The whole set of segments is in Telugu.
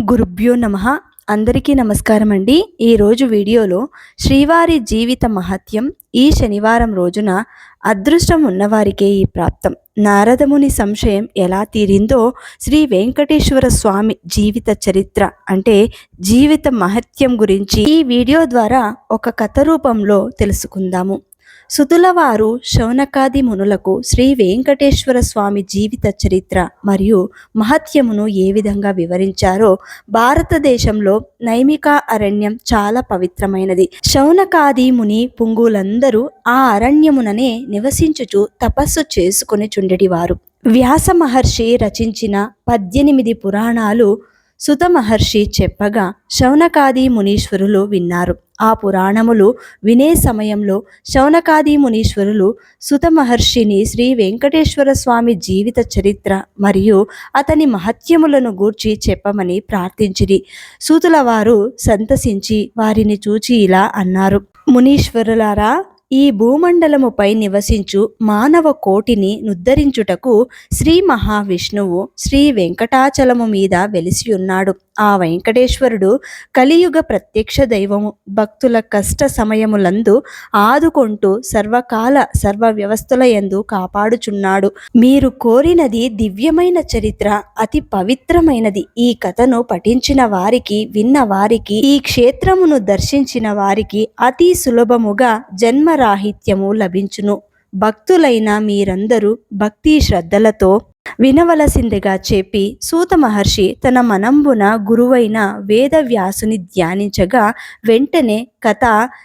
గురుభ్యో నమ. అందరికీ నమస్కారం అండి. ఈరోజు వీడియోలో శ్రీవారి జీవిత మహత్యం ఈ శనివారం రోజున అదృష్టం ఉన్నవారికే ఈ ప్రాప్తం. నారదముని సంశయం ఎలా తీరిందో శ్రీ వెంకటేశ్వర స్వామి జీవిత చరిత్ర అంటే జీవిత మహత్యం గురించి ఈ వీడియో ద్వారా ఒక కథ రూపంలో తెలుసుకుందాము. సుతులవారు శౌనకాది మునులకు శ్రీ వెంకటేశ్వర స్వామి జీవిత చరిత్ర మరియు మహత్యమును ఏ విధంగా వివరించారో భారతదేశంలో నైమిక అరణ్యం చాలా పవిత్రమైనది. శౌనకాది ముని పుంగులందరూ ఆ అరణ్యముననే నివసించుచు తపస్సు చేసుకుని చుండెడివారు. వ్యాస మహర్షి రచించిన పద్దెనిమిది పురాణాలు సుత మహర్షి చెప్పగా శౌనకాది మునీశ్వరులు విన్నారు. ఆ పురాణములు వినే సమయంలో శౌనకాది మునీశ్వరులు సుత మహర్షిని శ్రీ వెంకటేశ్వర స్వామి జీవిత చరిత్ర మరియు అతని మహత్యములను గూర్చి చెప్పమని ప్రార్థించిరి. సూతుల వారు సంతసించి వారిని చూచి ఇలా అన్నారు. మునీశ్వరులారా ఈ భూమండలముపై నివసించు మానవ కోటిని నుద్ధరించుటకు శ్రీ మహావిష్ణువు శ్రీ వెంకటాచలము మీద వెలిసియున్నాడు ఆ వెంకటేశ్వరుడు కలియుగ ప్రత్యక్ష దైవము. భక్తుల కష్ట సమయములందు ఆదుకొంటూ సర్వకాల సర్వ వ్యవస్థల ఎందు కాపాడుచున్నాడు. మీరు కోరినది దివ్యమైన చరిత్ర అతి పవిత్రమైనది. ఈ కథను పఠించిన వారికి విన్న వారికి ఈ క్షేత్రమును దర్శించిన వారికి అతి సులభముగా జన్మ రాహిత్యము లభించును. భక్తులైన మీరందరూ భక్తి శ్రద్ధలతో వినవలసిందిగా చెప్పి సూత మహర్షి తన మనంబున గురువైన వేదవ్యాసుని ధ్యానించగా వెంటనే కథ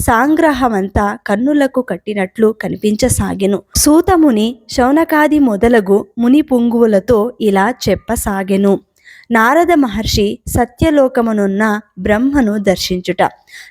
సాంగ్రహమంతా కన్నులకు కట్టినట్లు కనిపించసాగెను. సూతముని శౌనకాది మొదలగు ముని పుంగువులతో ఇలా చెప్పసాగెను. నారద మహర్షి సత్యలోకమునున్న బ్రహ్మను దర్శించుట.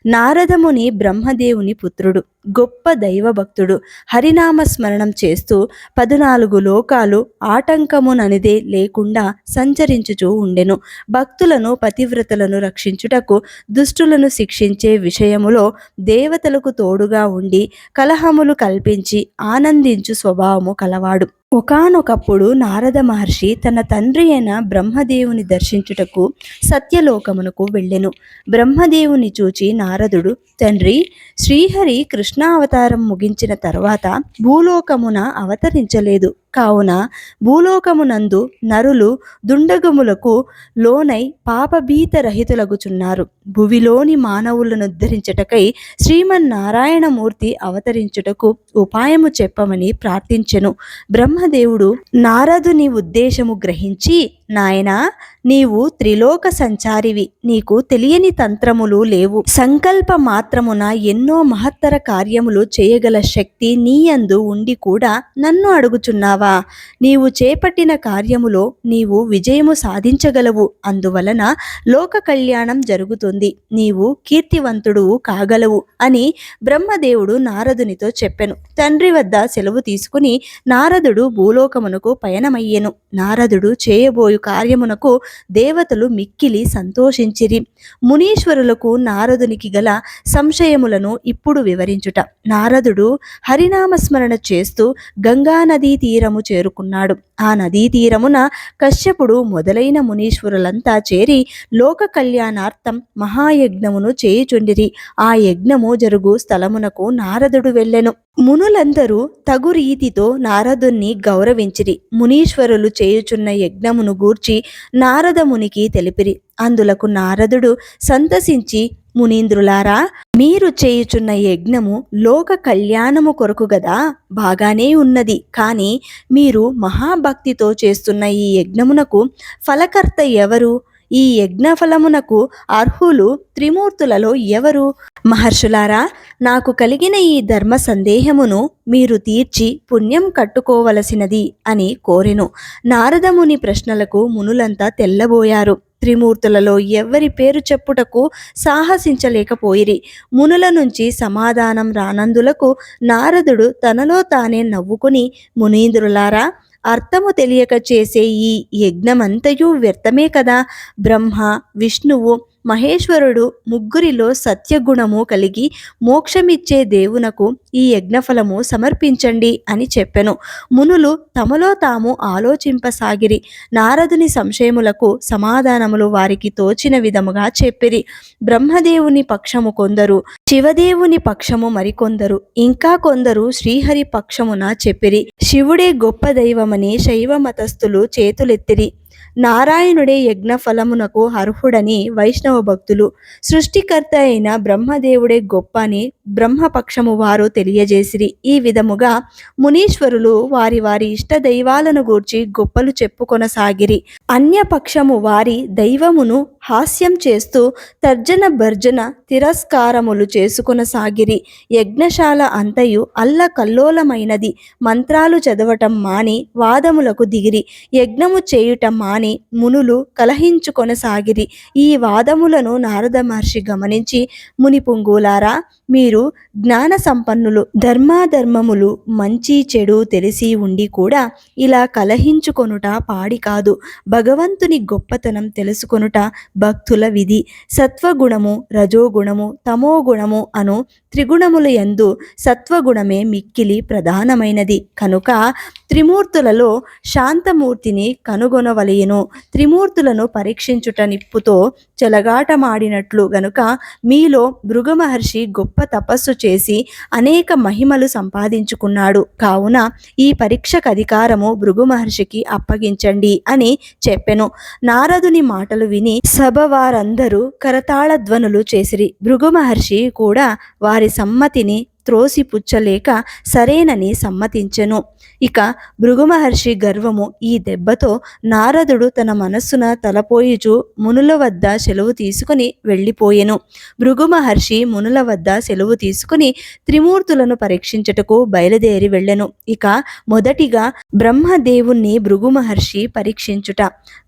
నారదముని బ్రహ్మదేవుని పుత్రుడు గొప్ప దైవభక్తుడు హరినామ స్మరణం చేస్తూ పదునాలుగు లోకాలు ఆటంకముననిదే లేకుండా సంచరించుచూ ఉండెను. భక్తులను పతివ్రతలను రక్షించుటకు దుష్టులను శిక్షించే విషయములో దేవతలకు తోడుగా ఉండి కలహములు కల్పించి ఆనందించు స్వభావము కలవాడు. ఒకానొకప్పుడు నారద మహర్షి తన తండ్రి అయిన బ్రహ్మదేవుని దర్శించుటకు సత్యలోకమునకు వెళ్ళెను. బ్రహ్మదేవుని చూచి నారదుడు తండ్రి శ్రీహరి కృష్ణావతారం ముగించిన తర్వాత భూలోకమున అవతరించలేదు. కావున భూలోకమునందు నరులు దుండగములకు లోనై పాపభీత రహితులగుచున్నారు భువిలోని మానవులను ఉద్ధరించటకై శ్రీమన్నారాయణమూర్తి అవతరించుటకు ఉపాయము చెప్పమని ప్రార్థించెను. బ్రహ్మదేవుడు నారదుని ఉద్దేశము గ్రహించి నాయనా నీవు త్రిలోక సంచారివి. నీకు తెలియని తంత్రములు లేవు. సంకల్ప మాత్రమున ఎన్నో మహత్తర కార్యములు చేయగల శక్తి నీయందు ఉండి కూడా నన్ను అడుగుచున్నావా? నీవు చేపట్టిన కార్యములో నీవు విజయము సాధించగలవు. అందువలన లోక కళ్యాణం జరుగుతుంది. నీవు కీర్తివంతుడు కాగలవు అని బ్రహ్మదేవుడు నారదునితో చెప్పెను. తండ్రి వద్ద సెలవు తీసుకుని నారదుడు భూలోకమునకు పయనమయ్యెను. నారదుడు చేయబోయు కార్యమునకు దేవతలు మిక్కిలి సంతోషించిరి. మునీశ్వరులకు నారదునికి గల సంశయములను ఇప్పుడు వివరించుట. నారదుడు హరినామస్మరణ చేస్తూ గంగా నదీ తీరము చేరుకున్నాడు. ఆ నదీ తీరమున కశ్యపుడు మొదలైన మునీశ్వరులంతా చేరి లోక కళ్యాణార్థం మహాయజ్ఞమును చేయుచుండిరి. ఆ యజ్ఞము జరుగు స్థలమునకు నారదుడు వెళ్ళెను. మునులందరూ తగు రీతితో నారదుణ్ణి గౌరవించిరి. మునీశ్వరులు చేయుచున్న యజ్ఞమును గూర్చి నారద మునికి తెలిపిరి. అందులకు నారదుడు సంతసించి మునీంద్రులారా మీరు చేయుచున్న యజ్ఞము లోక కళ్యాణము కొరకు గదా? బాగానే ఉన్నది. కానీ మీరు మహాభక్తితో చేస్తున్న ఈ యజ్ఞమునకు ఫలకర్త ఎవరు? ఈ యజ్ఞఫలమునకు అర్హులు త్రిమూర్తులలో ఎవరు? మహర్షులారా నాకు కలిగిన ఈ ధర్మ సందేహమును మీరు తీర్చి పుణ్యం కట్టుకోవలసినది అని కోరెను. నారదముని ప్రశ్నలకు మునులంతా తెల్లబోయారు. త్రిమూర్తులలో ఎవ్వరి పేరు చెప్పుటకు సాహసించలేకపోయిరి. మునుల నుంచి సమాధానం రానందులకు నారదుడు తనలో తానే నవ్వుకుని మునీంద్రులారా అర్థము తెలియక చేసే ఈ యజ్ఞమంతయు వ్యర్థమే కదా. బ్రహ్మ విష్ణువు మహేశ్వరుడు ముగ్గురిలో సత్యగుణము కలిగి మోక్షమిచ్చే దేవునకు ఈ యజ్ఞఫలము సమర్పించండి అని చెప్పెను. మునులు తమలో తాము ఆలోచింపసాగిరి. నారదుని సంశయములకు సమాధానములు వారికి తోచిన విధముగా చెప్పిరి. బ్రహ్మదేవుని పక్షము కొందరు శివదేవుని పక్షము మరికొందరు ఇంకా కొందరు శ్రీహరి పక్షమున చెప్పిరి. శివుడే గొప్ప దైవమని శైవ మతస్థులు చేతులెత్తిరి. నారాయణుడే యజ్ఞఫలమునకు అర్హుడని వైష్ణవ భక్తులు. సృష్టికర్త అయిన బ్రహ్మదేవుడే గొప్ప అని బ్రహ్మపక్షము వారు తెలియజేసిరి. ఈ విధముగా మునీశ్వరులు వారి వారి ఇష్ట దైవాలను గూర్చి గొప్పలు చెప్పుకొనసాగిరి. అన్యపక్షము వారి దైవమును హాస్యం చేస్తూ తర్జన భర్జన తిరస్కారములు చేసుకొనసాగిరి యజ్ఞశాల అంతయు అల్లకల్లోలమైనది. మంత్రాలు చదవటం మాని వాదములకు దిగిరి. యజ్ఞము చేయుట మాని మునులు కలహించుకొనసాగిరి ఈ వాదములను నారద మహర్షి గమనించి ముని పుంగులారా మీరు జ్ఞాన సంపన్నులు ధర్మాధర్మములు మంచి చెడు తెలిసి ఉండి కూడా ఇలా కలహించుకొనుట పాడి కాదు. భగవంతుని గొప్పతనం తెలుసుకొనుట భక్తుల విధి. సత్వగుణము రజోగుణము తమోగుణము అను త్రిగుణముల యందు సత్వగుణమే మిక్కిలి ప్రధానమైనది. కనుక త్రిమూర్తులలో శాంతమూర్తిని కనుగొనవలయను త్రిమూర్తులను పరీక్షించుట నిప్పుతో చెలగాటమాడినట్లు గనుక మీలో భృగు మహర్షి గొప్ప తపస్సు చేసి అనేక మహిమలు సంపాదించుకున్నాడు. కావున ఈ పరీక్షకు అధికారము భృగు మహర్షికి అప్పగించండి అని చెప్పెను. నారదుని మాటలు విని సభ వారందరూ కరతాళ ధ్వనులు చేసిరి. భృగు మహర్షి కూడా వారి సమ్మతిని త్రోసిపుచ్చలేక సరేనని సమ్మతించెను. ఇక భృగుమహర్షి గర్వము ఈ దెబ్బతో నారదుడు తన మనస్సున తలపోయిచు మునుల వద్ద సెలవు తీసుకుని వెళ్ళిపోయెను. భృగుమహర్షి మునుల వద్ద సెలవు తీసుకుని త్రిమూర్తులను పరీక్షించుటకు బయలుదేరి వెళ్ళెను. ఇక మొదటిగా బ్రహ్మదేవుణ్ణి భృగుమహర్షి పరీక్షించుట.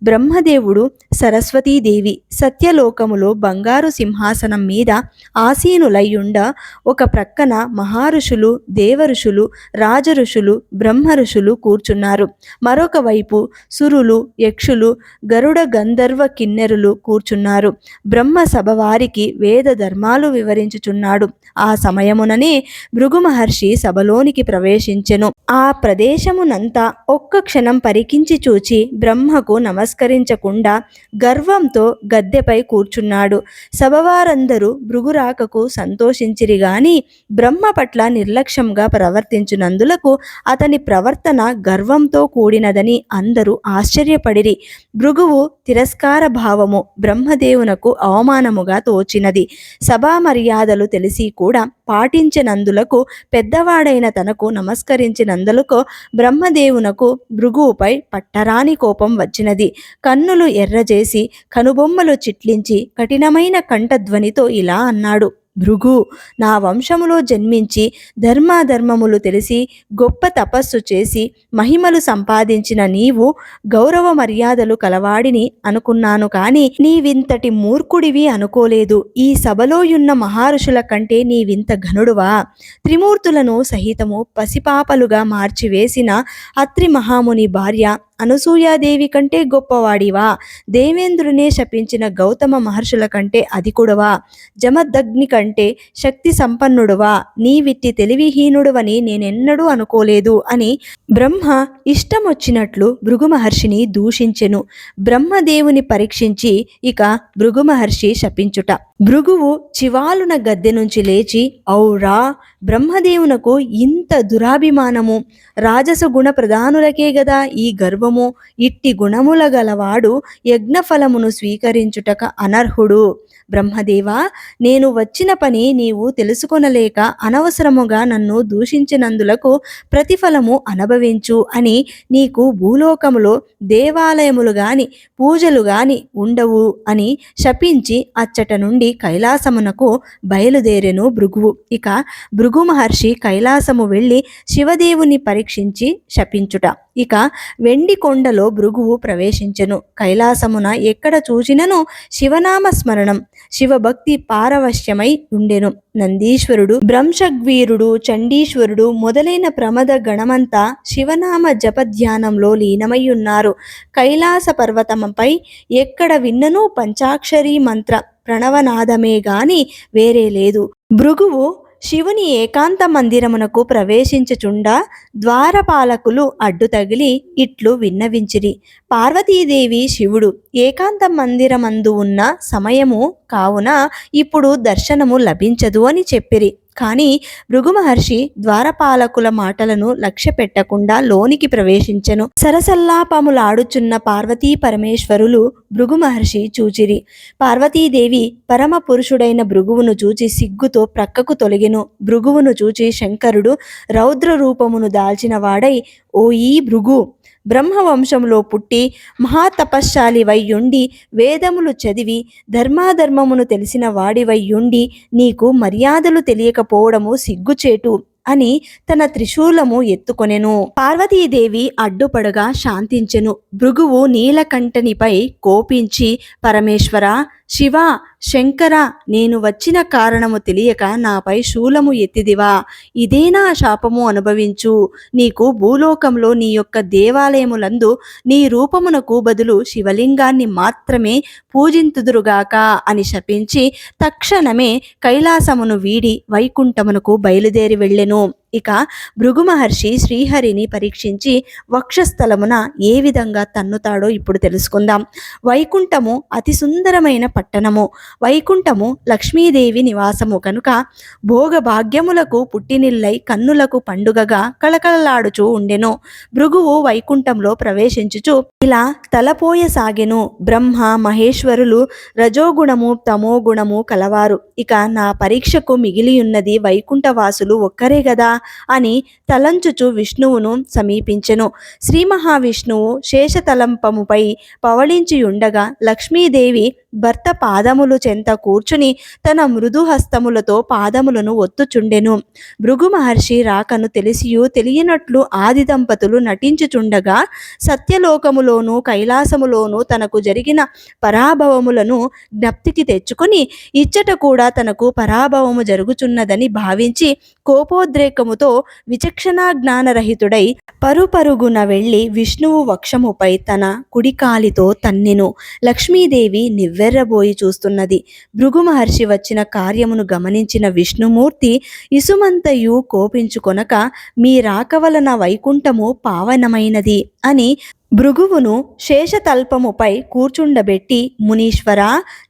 బ్రహ్మదేవుడు సరస్వతీదేవి సత్యలోకములో బంగారు సింహాసనం మీద ఆసీనులయ్యుండ ఒక ప్రక్కన మహారుషులు దేవఋషులు రాజఋషులు బ్రహ్మఋషులు కూర్చున్నారు. మరొక వైపు సురులు యక్షులు గరుడ గంధర్వ కిన్నెరులు కూర్చున్నారు. బ్రహ్మ సభ వారికి వేద ధర్మాలు వివరించుచున్నాడు. ఆ సమయముననే భృగు మహర్షి సభలోనికి ప్రవేశించెను. ఆ ప్రదేశమునంతా ఒక్క క్షణం పరికించి చూచి బ్రహ్మకు నమస్కరించకుండా గర్వంతో గద్దెపై కూర్చున్నాడు. సభవారందరూ భృగురాకకు సంతోషించిరి గాని బ్రహ్మ పట్ల నిర్లక్ష్యంగా ప్రవర్తించినందులకు అతని ప్రవర్తన గర్వంతో కూడినదని అందరూ ఆశ్చర్యపడిరి. భృగువు తిరస్కార భావము బ్రహ్మదేవునకు అవమానముగా తోచినది. సభా మర్యాదలు తెలిసి కూడా పాటించినందులకు పెద్దవాడైన తనకు నమస్కరించినందులకు బ్రహ్మదేవునకు భృగువుపై పట్టరాని కోపం వచ్చినది. కన్నులు ఎర్రజేసి కనుబొమ్మలు చిట్లించి కఠినమైన కంఠధ్వనితో ఇలా అన్నాడు. భృగు నా వంశములో జన్మించి ధర్మాధర్మములు తెలిసి గొప్ప తపస్సు చేసి మహిమలు సంపాదించిన నీవు గౌరవ మర్యాదలు కలవాడిని అనుకున్నాను కాని నీవింతటి మూర్ఖుడివి అనుకోలేదు. ఈ సభలోయున్న మహారుషుల కంటే నీవింత ఘనుడువా? త్రిమూర్తులను సహితము పసిపాపలుగా మార్చివేసిన అత్రి మహాముని భార్య అనసూయాదేవి కంటే గొప్పవాడివా? దేవేంద్రునే శపించిన గౌతమ మహర్షుల కంటే అధికుడవా? జమదగ్ని కంటే శక్తి సంపన్నుడువా? నీవిట్టి తెలివిహీనుడువని నేనెన్నడూ అనుకోలేదు అని బ్రహ్మ ఇష్టమొచ్చినట్లు భృగు మహర్షిని దూషించెను. బ్రహ్మదేవుని పరీక్షించి ఇక భృగు మహర్షి శపించుట. భృగువు చివాలున గద్దె నుంచి లేచి ఔరా బ్రహ్మదేవునకు ఇంత దురాభిమానము. రాజస గుణ ప్రధానులకే గదా ఈ గర్వము. ఇట్టి గుణముల గలవాడు యజ్ఞఫలమును స్వీకరించుటక అనర్హుడు. బ్రహ్మదేవా నేను వచ్చిన పని నీవు తెలుసుకొనలేక అనవసరముగా నన్ను దూషించినందులకు ప్రతిఫలము అనుభవించు అని నీకు భూలోకములో దేవాలయములు గాని పూజలు గాని ఉండవు అని శపించి అచ్చట నుండి కైలాసమునకు బయలుదేరెను భృగువు. ఇక భృగు మహర్షి కైలాసము వెళ్ళి శివదేవుని పరీక్షించి శపించుట. ఇక వెండి కొండలో భృగువు ప్రవేశించెను. కైలాసమున ఎక్కడ చూచినను? శివనామ స్మరణం. శివభక్తి పారవశ్యమై ఉండెను. నందీశ్వరుడు బ్రంశగ్వీరుడు చండీశ్వరుడు మొదలైన ప్రమద గణమంతా శివనామ జపధ్యానంలో లీనమై ఉన్నారు. కైలాస పర్వతముపై ఎక్కడ విన్ననూ? పంచాక్షరీ మంత్ర. ప్రణవనాదమే గాని వేరే లేదు. భృగువు శివుని ఏకాంత మందిరమునకు ప్రవేశించుచుండా ద్వారపాలకులు అడ్డు తగిలి ఇట్లు విన్నవించిరి. పార్వతీదేవి శివుడు ఏకాంత మందిరమందు ఉన్న సమయము కావున ఇప్పుడు దర్శనము లభించదు అని చెప్పిరి. కానీ భృగు మహర్షి ద్వారపాలకుల మాటలను లక్ష్య పెట్టకుండా లోనికి ప్రవేశించెను. సరసల్లాపములాడుచున్న పార్వతీ పరమేశ్వరులు భృగు మహర్షి చూచిరి. పార్వతీదేవి పరమ పురుషుడైన భృగువును చూచి సిగ్గుతో ప్రక్కకు తొలగెను. భృగువును చూచి శంకరుడు రౌద్ర రూపమును దాల్చిన వాడై ఓ ఈ భృగు బ్రహ్మవంశంలో పుట్టి మహాతపశ్శాలి వైయుండి వేదములు చదివి ధర్మాధర్మమును తెలిసిన వాడివయ్యుండి నీకు మర్యాదలు తెలియకపోవడము సిగ్గుచేటు అని తన త్రిశూలము ఎత్తుకొనెను. పార్వతీదేవి అడ్డుపడగా శాంతించెను. భృగువు నీలకంఠనిపై కోపించి పరమేశ్వర శివ శంకర నేను వచ్చిన కారణము తెలియక నాపై శూలము ఎత్తిదివా. ఇదేనా శాపము అనుభవించు. నీకు భూలోకంలో నీ యొక్క దేవాలయములందు నీ రూపమునకు బదులు శివలింగాన్ని మాత్రమే పూజింతుదురుగాక అని శపించి తక్షణమే కైలాసమును వీడి వైకుంఠమునకు బయలుదేరి వెళ్ళెను. ఇక భృగు మహర్షి శ్రీహరిని పరీక్షించి వక్షస్థలమున ఏ విధంగా తన్నుతాడో ఇప్పుడు తెలుసుకుందాం. వైకుంఠము అతి సుందరమైన పట్టణము. వైకుంఠము లక్ష్మీదేవి నివాసము కనుక భోగ భాగ్యములకు పుట్టినిల్లై కన్నులకు పండుగగా కళకళలాడుచూ ఉండెను. భృగువు వైకుంఠంలో ప్రవేశించుచు ఇలా తలపోయసాగెను బ్రహ్మ మహేశ్వరులు రజోగుణము తమోగుణము కలవారు. ఇక నా పరీక్షకు మిగిలియున్నది వైకుంఠవాసులు ఒక్కరే గదా? అని తలంచుచు విష్ణువును సమీపించెను. శ్రీ మహావిష్ణువు శేషతలంపముపై పవళించియుండగా లక్ష్మీదేవి భర్త పాదములు చెంత కూర్చుని తన మృదు హస్తములతో పాదములను ఒత్తుచుండెను. భృగు మహర్షి రాకను తెలిసియు తెలియనట్లు ఆది దంపతులు నటించుచుండగా సత్యలోకములోను కైలాసములోను తనకు జరిగిన పరాభవములను జ్ఞప్తికి తెచ్చుకొని ఇచ్చట కూడా తనకు పరాభవము జరుగుచున్నదని భావించి కోపోద్రేకముతో విచక్షణా జ్ఞానరహితుడై పరుపరుగున వెళ్ళి విష్ణువు వక్షముపై తన కుడికాలితో తన్నెను. లక్ష్మీదేవి నివ్వెర్రబోయి చూస్తున్నది. భృగు మహర్షి వచ్చిన కార్యమును గమనించిన విష్ణుమూర్తి ఇసుమంతయు కోపించుకొనక మీ రాక వలన వైకుంఠము పావనమైనది అని భృగువును శేషతల్పముపై కూర్చుండబెట్టి మునీశ్వర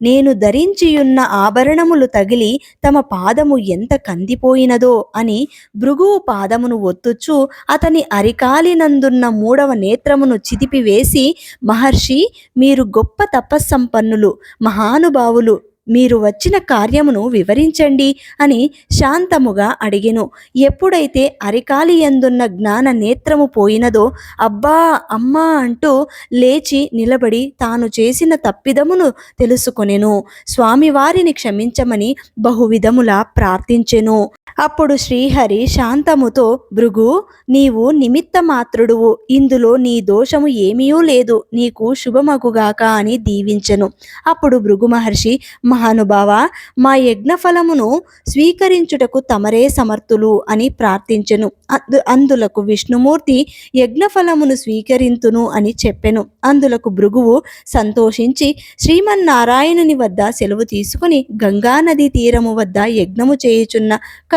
నేను ధరించియున్న ఆభరణములు తగిలి తమ పాదము ఎంత కందిపోయినదో అని భృగువు పాదమును ఒత్తుచు అతని అరికాలినందున్న మూడవ నేత్రమును చిదిపివేసి మహర్షి మీరు గొప్ప తపస్సంపన్నులు మహానుభావులు మీరు వచ్చిన కార్యమును వివరించండి అని శాంతముగా అడిగెను. ఎప్పుడైతే అరికాలి ఎందున్న జ్ఞాన నేత్రము పోయినదో అబ్బా అమ్మా అంటూ లేచి నిలబడి తాను చేసిన తప్పిదమును తెలుసుకొనెను. స్వామివారిని క్షమించమని బహువిధములా ప్రార్థించెను. అప్పుడు శ్రీహరి శాంతముతో భృగు నీవు నిమిత్త మాత్రుడువు ఇందులో నీ దోషము ఏమీయూ లేదు. నీకు శుభమగుగాక అని దీవించెను. అప్పుడు భృగు మహర్షి మహానుభావ మా యజ్ఞఫలమును స్వీకరించుటకు తమరే సమర్థులు అని ప్రార్థించెను. అందు అందులకు విష్ణుమూర్తి యజ్ఞఫలమును స్వీకరింతును అని చెప్పెను. అందులకు భృగువు సంతోషించి శ్రీమన్నారాయణుని వద్ద సెలవు తీసుకుని గంగానది తీరము వద్ద యజ్ఞము చేయుచున్న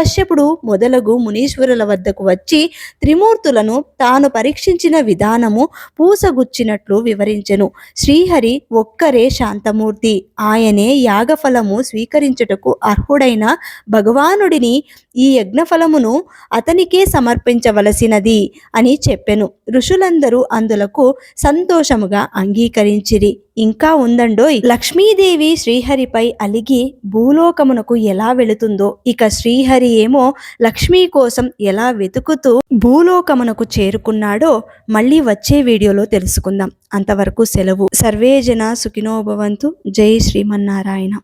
కశ్యపుడు మొదలగు మునీశ్వరుల వద్దకు వచ్చి త్రిమూర్తులను తాను పరీక్షించిన విధానము పూసగుచ్చినట్లు వివరించెను. శ్రీహరి ఒక్కరే శాంతమూర్తి. ఆయనే యాగఫలము స్వీకరించుటకు అర్హుడైన భగవానుడిని ఈ యజ్ఞఫలమును అతనికే సమర్పించవలసినది అని చెప్పెను. ఋషులందరూ అందులకు సంతోషముగా అంగీకరించిరి. ఇంకా ఉందండోయ్. లక్ష్మీదేవి శ్రీహరిపై అలిగి భూలోకమునకు ఎలా వెళుతుందో ఇక శ్రీహరి ఏమో లక్ష్మీ కోసం ఎలా వెతుకుతూ భూలోకమునకు చేరుకున్నాడో మళ్ళీ వచ్చే వీడియోలో తెలుసుకుందాం. అంతవరకు సెలవు. సర్వేజన సుఖినోభవంతు జై శ్రీమన్నారాయణ.